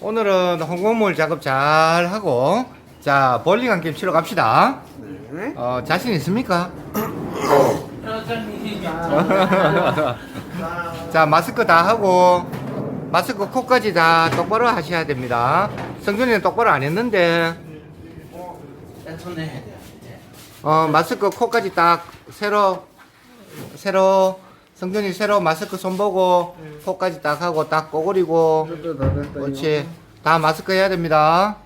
오늘은 홍콩물 작업 잘 하고 자 볼링 한 게임 치러 갑시다. 네. 어 자신 있습니까? 자 마스크 다 하고 마스크 코까지 다 똑바로 하셔야 됩니다. 성준이는 똑바로 안 했는데 어 마스크 코까지 딱 새로 새로 성준이 새로 마스크 손 보고 코까지 딱 하고 딱 꼬그리고 그렇지. 다 마스크 해야 됩니다.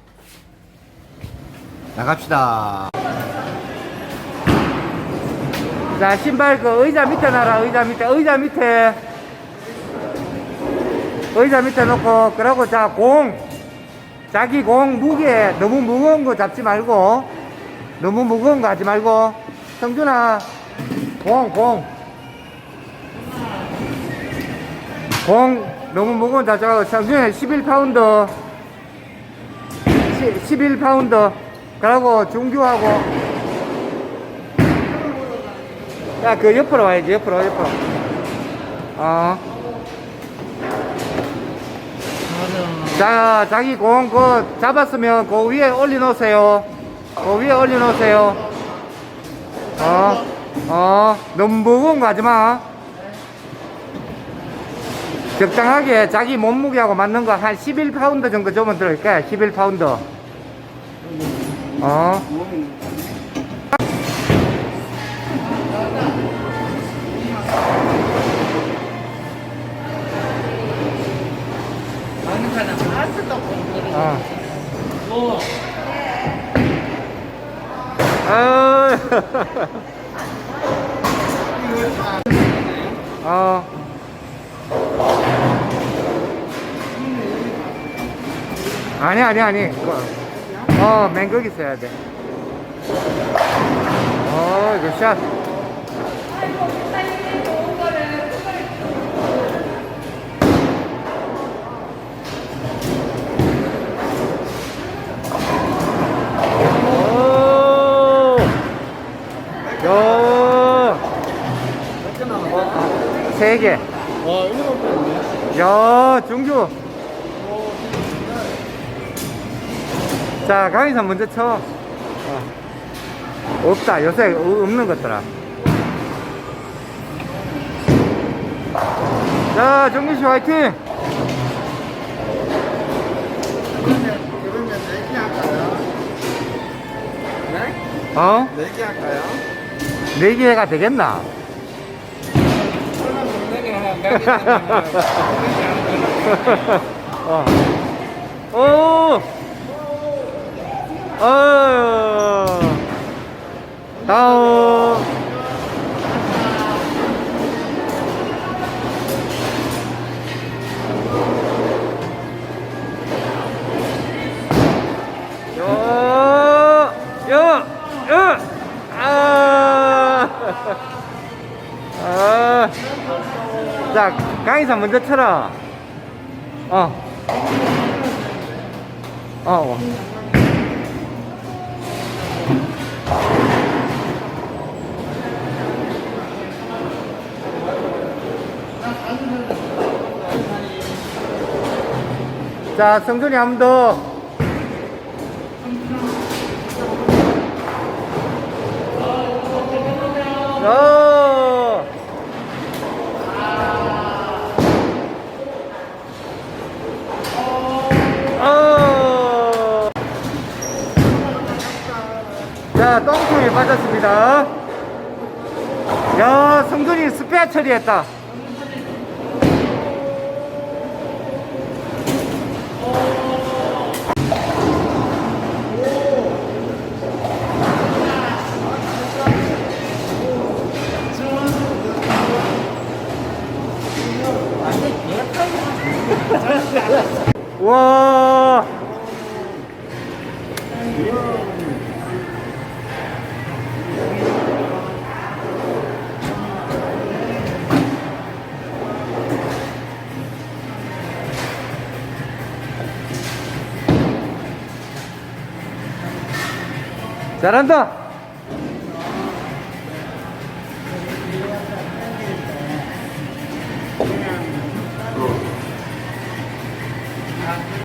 나갑시다. 자 신발 그 의자 밑에 놔라. 의자 밑에 의자 밑에. 의자 밑에 놓고 그러고 자 공. 자기 공 무게. 너무 무거운 거 잡지 말고. 너무 무거운 거 하지 말고. 성준아. 공 공 공 너무 무거운 말고 성준이 11파운드 11파운드 그러고 중규하고 야, 그 옆으로 와야지, 옆으로, 옆으로. 어. 자, 자기 공, 그, 잡았으면, 그 위에 올려놓으세요. 그 위에 올려놓으세요. 어, 어, 너무 무거운 거 하지 마. 적당하게 자기 몸무게하고 맞는 거 한 11파운드 정도 주면 들어갈 거야, 11파운드. 어. 어. 아. 어. 아니 아니 아니. 그거. 어, 맹극 있어야 돼. 어, 이거 샷. 오! 야! 세 개. 와, 일곱 개인데? 야, 중규. 자, 강희선 먼저 쳐. 어. 없다. 요새 어- 없는 것더라. 자, 정규 씨 화이팅! 어? 네개 할까요? 네 개가 되겠나? 어. 오! 어. 요! 아! 아! 자, 강희선 먼저 쳐라. 어. 어, 어. 자, 성준이 한 번 더. 어. 자, 똥통에 빠졌습니다. 야, 성준이 스페어 처리했다. 와. 잘한다.